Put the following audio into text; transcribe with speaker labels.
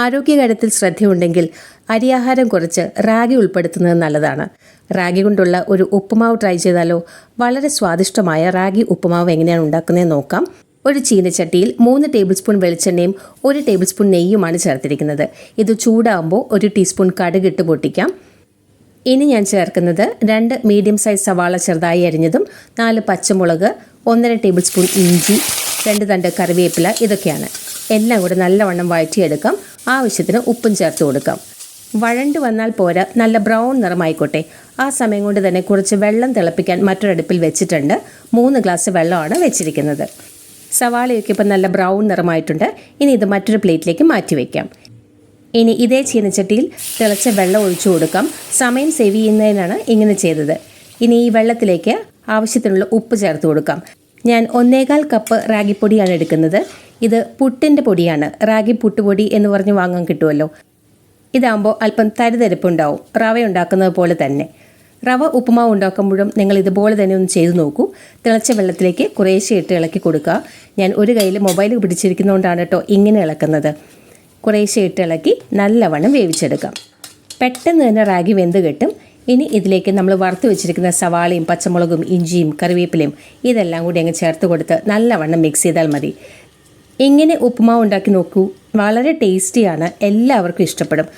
Speaker 1: ആരോഗ്യകാര്യത്തിൽ ശ്രദ്ധയുണ്ടെങ്കിൽ അരിയാഹാരം കുറച്ച് റാഗി ഉൾപ്പെടുത്തുന്നത് നല്ലതാണ്. റാഗി കൊണ്ടുള്ള ഒരു ഉപ്പുമാവ് ട്രൈ ചെയ്താലോ? വളരെ സ്വാദിഷ്ടമായ റാഗി ഉപ്പുമാവ് എങ്ങനെയാണ് ഉണ്ടാക്കുന്നത് നോക്കാം. ഒരു ചീനച്ചട്ടിയിൽ മൂന്ന് ടേബിൾ സ്പൂൺ വെളിച്ചെണ്ണയും ഒരു ടേബിൾ സ്പൂൺ നെയ്യുമാണ് ചേർത്തിരിക്കുന്നത്. ഇത് ചൂടാകുമ്പോൾ ഒരു ടീസ്പൂൺ കടുകിട്ട് പൊട്ടിക്കാം. ഇനി ഞാൻ ചേർക്കുന്നത് രണ്ട് മീഡിയം സൈസ് സവാള ചെറുതായി അരിഞ്ഞതും നാല് പച്ചമുളക് ഒന്നര ടേബിൾ സ്പൂൺ ഇഞ്ചി രണ്ട് തണ്ട് കറിവേപ്പില ഇതൊക്കെയാണ്. എല്ലാം കൂടെ നല്ലവണ്ണം വഴറ്റിയെടുക്കാം. ആവശ്യത്തിന് ഉപ്പും ചേർത്ത് കൊടുക്കാം. വഴണ്ട് വന്നാൽ പോരാ നല്ല ബ്രൗൺ നിറമായിക്കോട്ടെ. ആ സമയം കൊണ്ട് തന്നെ കുറച്ച് വെള്ളം തിളപ്പിക്കാൻ മറ്റൊരടുപ്പിൽ വെച്ചിട്ടുണ്ട്. മൂന്ന് ഗ്ലാസ് വെള്ളമാണ് വെച്ചിരിക്കുന്നത്. സവാളയൊക്കെ ഇപ്പം നല്ല ബ്രൗൺ നിറമായിട്ടുണ്ട്. ഇനി ഇത് മറ്റൊരു പ്ലേറ്റിലേക്ക് മാറ്റി വയ്ക്കാം ഇനി ഇതേ ചീനച്ചട്ടിയിൽ തിളച്ച വെള്ളം ഒഴിച്ചു കൊടുക്കാം. സമയം സേവ് ചെയ്യുന്നതിനാണ് ഇങ്ങനെ ചെയ്തത്. ഇനി ഈ വെള്ളത്തിലേക്ക് ആവശ്യത്തിനുള്ള ഉപ്പ് ചേർത്ത് കൊടുക്കാം. ഞാൻ ഒന്നേകാൽ കപ്പ് റാഗിപ്പൊടിയാണ് എടുക്കുന്നത്. ഇത് പുട്ടിന്റെ പൊടിയാണ്. റാഗി പുട്ടുപൊടി എന്ന് പറഞ്ഞ് വാങ്ങാൻ കിട്ടുമല്ലോ ഇതാകുമ്പോൾ അല്പം തരിതരിപ്പുണ്ടാവും. റവ ഉണ്ടാക്കുന്നത് പോലെ തന്നെ. റവ ഉപ്പുമാവ് ഉണ്ടാക്കുമ്പോഴും നിങ്ങൾ ഇതുപോലെ തന്നെ ഒന്ന് ചെയ്തു നോക്കൂ. തിളച്ച വെള്ളത്തിലേക്ക് കുറേശ്ശെ ഇട്ട് ഇളക്കി കൊടുക്കുക. ഞാൻ ഒരു കയ്യിൽ മൊബൈൽ പിടിച്ചിരിക്കുന്നതുകൊണ്ടാണ് കേട്ടോ ഇങ്ങനെ ഇളക്കുന്നത്. കുറേശ്ശെ ഇട്ട് ഇളക്കി നല്ലവണ്ണം വേവിച്ചെടുക്കാം. പെട്ടെന്ന് തന്നെ റാഗി വെന്ത് കിട്ടും. ഇനി ഇതിലേക്ക് നമ്മൾ വറുത്ത് വെച്ചിരിക്കുന്ന സവാളയും പച്ചമുളകും ഇഞ്ചിയും കറിവേപ്പിലയും ഇതെല്ലാം കൂടി അങ്ങ് ചേർത്ത് കൊടുത്ത് നല്ലവണ്ണം മിക്സ് ചെയ്താൽ മതി. ഇങ്ങനെ ഉപ്പുമാവ് ഉണ്ടാക്കി നോക്കൂ. വളരെ ടേസ്റ്റിയാണ് എല്ലാവർക്കും ഇഷ്ടപ്പെടും.